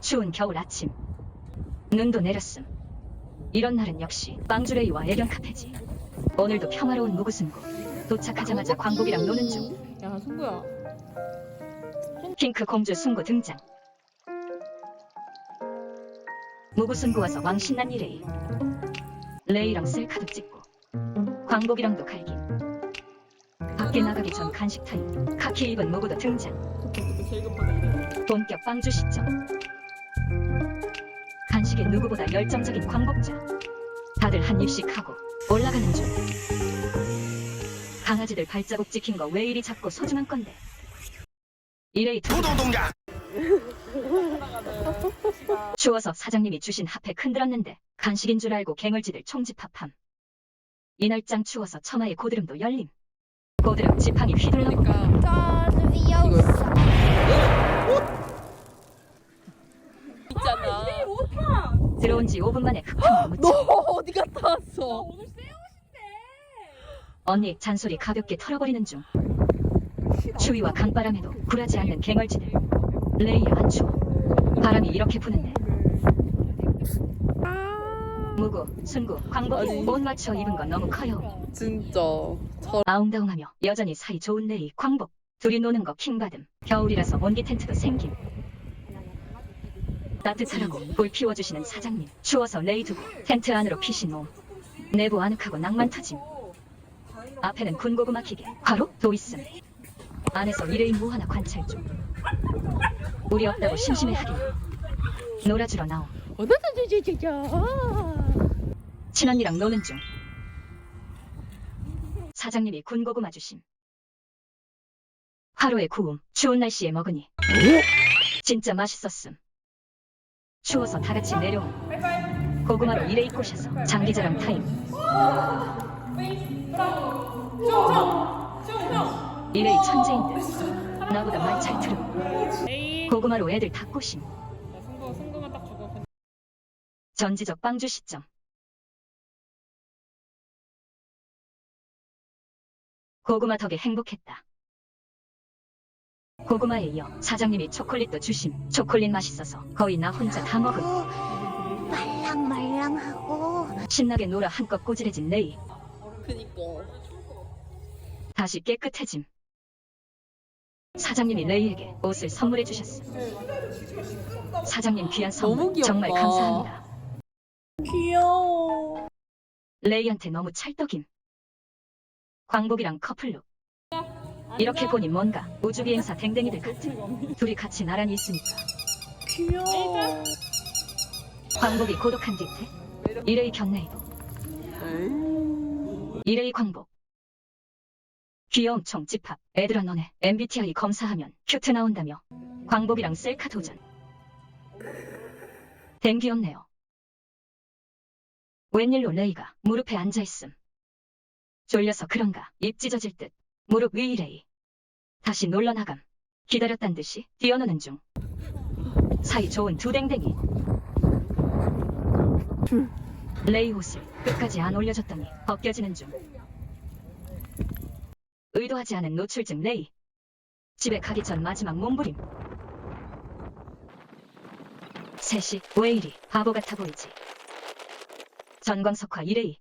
추운 겨울 아침. 눈도 내렸음. 이런 날은 역시 빵주레이와 애견 카페지. 오늘도 평화로운 무구순구. 도착하자마자 광복이랑 노는 중. 야 승구야 핑크 공주 순구 등장. 무구순구 와서 왕신난 이레이. 레이랑 셀카도 찍고 광복이랑도 갈기. 밖에 나가기 전 간식 타임. 카키 입은 무구도 등장. 그때 제일 급하다 이래 본격 빵주 시점. 간식에 누구보다 열정적인 광복자. 다들 한 입씩 하고 올라가는 중. 강아지들 발자국 찍힌 거 왜 이리 작고 소중한 건데. 이레이 두 노동 동작. 추워서 사장님이 주신 핫팩 흔들었는데 간식인 줄 알고 갱얼지들 총집합함. 이날짱 추워서 처마에 고드름도 열림. 고드름 지팡이 휘둘러보고 그러니까 God Leviosa. 있잖아 들어온 지 5분 만에 묻혀. 너 어디 갔다 왔어 언니 잔소리 가볍게 털어버리는 중. 추위와 강바람에도 굴하지 않는 갱얼지들. 레이야 안 추워. 바람이 이렇게 부는데. 무구, 순구, 광복이 아니. 못 맞춰 입은 건 너무 커요. 진짜 저 아웅다웅하며 여전히 사이 좋은 레이, 광복. 둘이 노는 거 킹받음. 겨울이라서 온기 텐트도 생김. 따뜻하라고 불 피워주시는 사장님. 추워서 레이 두고 텐트 안으로 피신 몸. 내부 아늑하고 낭만 터짐. 앞에는 군고구마 기계, 바로 도 있음. 안에서 이레인 무 하나 관찰 중. 우리 없다고 심심해 하긴. 놀아주러 나옴. 친언니랑 노는 중. 사장님이 군고구마 주심. 하루에 구움, 추운 날씨에 먹으니. 진짜 맛있었음. 추워서 다 같이 내려옴. 고구마로 이레이 꼬셔서 장기자랑 타임. 이레이 천재인 듯. 나보다 말 잘 들음. 고구마로 애들 다 꼬심. 전지적 빵주 시점. 고구마 덕에 행복했다. 고구마에 이어 사장님이 초콜릿도 주심. 초콜릿 맛있어서 거의 나 혼자 다 먹음. 말랑말랑하고 신나게 놀아 한껏 꼬질해진 레이. 그니까 다시 깨끗해짐. 사장님이 레이에게 옷을 선물해 주셨음. 사장님 귀한 선물 너무 귀엽다. 정말 감사합니다. 귀여워 레이한테 너무 찰떡임. 광복이랑 커플룩. 이렇게 보니 뭔가 우주 비행사 댕댕이들 같은 둘이 같이 나란히 있으니까. 귀여워. 광복이 고독한 뒤태 이레이 견내이도 이레이 광복. 귀여움 총 집합. 애들아 너네 MBTI 검사하면 큐트 나온다며. 광복이랑 셀카 도전. 댕 귀엽네요. 웬일로 레이가 무릎에 앉아있음. 졸려서 그런가 입 찢어질 듯 무릎 위 레이 다시 놀러 나감 기다렸단 듯이 뛰어노는 중 사이 좋은 두 댕댕이 레이 옷을 끝까지 안 올려줬더니 벗겨지는 중. 의도하지 않은 노출증 레이. 집에 가기 전 마지막 몸부림. 셋이 왜 이리 바보 같아 보이지? 전광석화 이레이.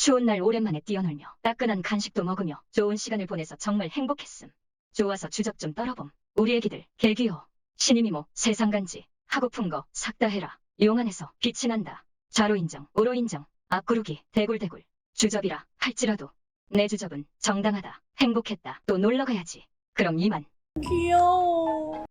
추운 날 오랜만에 뛰어놀며 따끈한 간식도 먹으며 좋은 시간을 보내서 정말 행복했음. 좋아서 주접 좀 떨어봄. 우리 애기들 개귀여워. 신임이모 세상간지 하고픈 거 싹 다 해라. 용 안에서 빛이 난다. 좌로 인정, 우로 인정, 앞구르기, 대굴대굴. 주접이라 할지라도 내 주접은 정당하다. 행복했다. 또 놀러 가야지. 그럼 이만. 귀여워